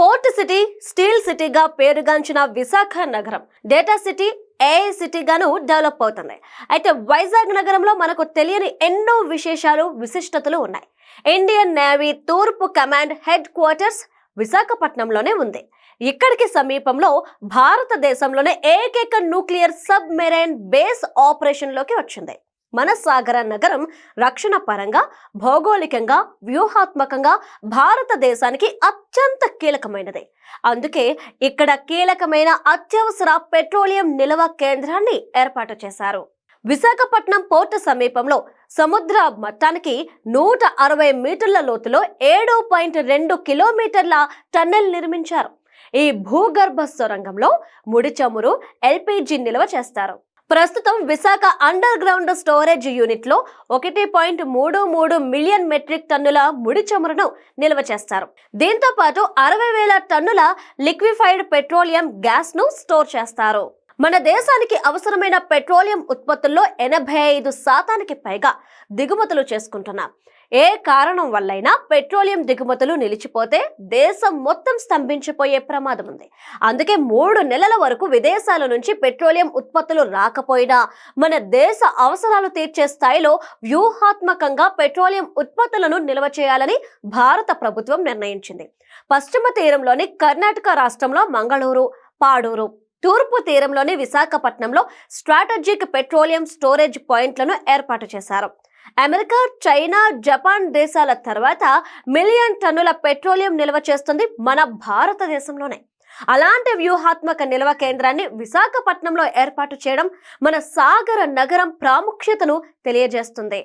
Port city steel సిటీగా పేరుగాంచిన విశాఖ నగరం. డేటా సిటీ ఏఐ సిటీగాను డెవలప్ అవుతుంది అయితే వైజాగ్ నగరంలో మనకు తెలియని ఎన్నో విశేషాలు విశిష్టతలు ఉన్నాయి. ఇండియన్ నేవీ తూర్పు కమాండ్ హెడ్ క్వార్టర్స్ విశాఖపట్నంలోనే ఉంది. ఇక్కడికి సమీపంలో భారతదేశంలోనే ఏకైక న్యూక్లియర్ సబ్ మెరైన్ బేస్ ఆపరేషన్లోకి వచ్చింది. మన సాగర నగరం రక్షణ పరంగా భౌగోళికంగా వ్యూహాత్మకంగా భారతదేశానికి అత్యంత కీలకమైనది. అందుకే ఇక్కడ కీలకమైన అత్యవసర పెట్రోలియం నిల్వ కేంద్రాన్ని ఏర్పాటు చేశారు. విశాఖపట్నం పోర్టు సమీపంలో సముద్ర మట్టానికి నూట అరవై మీటర్ల లోతులో ఏడు పాయింట్ రెండు కిలోమీటర్ల టన్నెల్ నిర్మించారు. ఈ భూగర్భ సొరంగంలో ముడి చమురు ఎల్పిజి నిల్వ చేస్తారు. ప్రస్తుతం విశాఖ అండర్ గ్రౌండ్ స్టోరేజ్ యూనిట్లో ఒకటి పాయింట్ మూడు మూడు మిలియన్ మెట్రిక్ టన్నుల ముడి చమురును నిల్వ చేస్తారు. దీంతో పాటు అరవై వేల టన్నుల లిక్విఫైడ్ పెట్రోలియం గ్యాస్ను స్టోర్ చేస్తారు. మన దేశానికి అవసరమైన పెట్రోలియం ఉత్పత్తుల్లో ఎనభై ఐదు శాతానికి పైగా దిగుమతులు చేసుకుంటున్నాం. ఏ కారణం వల్లైనా పెట్రోలియం దిగుమతులు నిలిచిపోతే దేశం మొత్తం స్తంభించిపోయే ప్రమాదం ఉంది. అందుకే మూడు నెలల వరకు విదేశాల నుంచి పెట్రోలియం ఉత్పత్తులు రాకపోయినా మన దేశ అవసరాలు తీర్చే స్థాయిలో వ్యూహాత్మకంగా పెట్రోలియం ఉత్పత్తులను నిల్వ చేయాలని భారత ప్రభుత్వం నిర్ణయించింది. పశ్చిమ తీరంలోని కర్ణాటక రాష్ట్రంలో మంగళూరు పాడూరు తూర్పు తీరంలోని విశాఖపట్నంలో స్ట్రాటజిక్ పెట్రోలియం స్టోరేజ్ పాయింట్లను ఏర్పాటు చేశారు. అమెరికా చైనా జపాన్ దేశాల తర్వాత మిలియన్ టన్నుల పెట్రోలియం నిల్వ చేస్తుంది మన భారతదేశంలోనే. అలాంటి వ్యూహాత్మక నిల్వ కేంద్రాన్ని విశాఖపట్నంలో ఏర్పాటు చేయడం మన సాగర నగరం ప్రాముఖ్యతను తెలియజేస్తుంది.